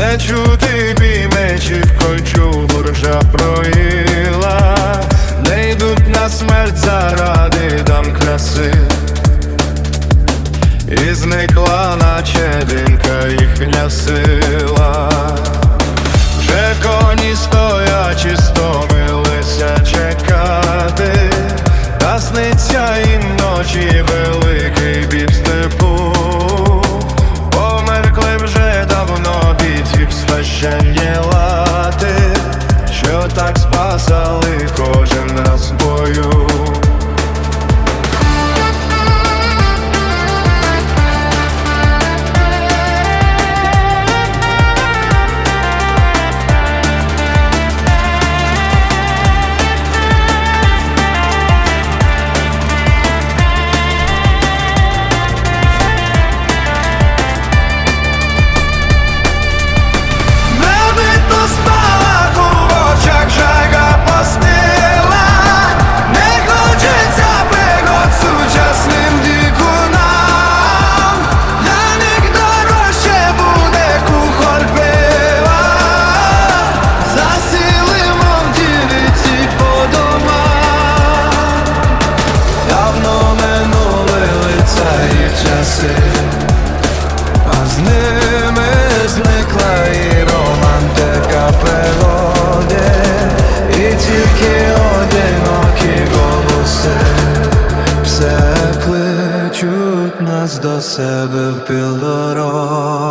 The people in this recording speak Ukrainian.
Не чути бімечі, кольчу буржа проїла, не йдуть на смерть заради дам краси, і зникла, наче димка їхня сила. Священні ти, що так спасали кожен раз бою. До себе в півдорог.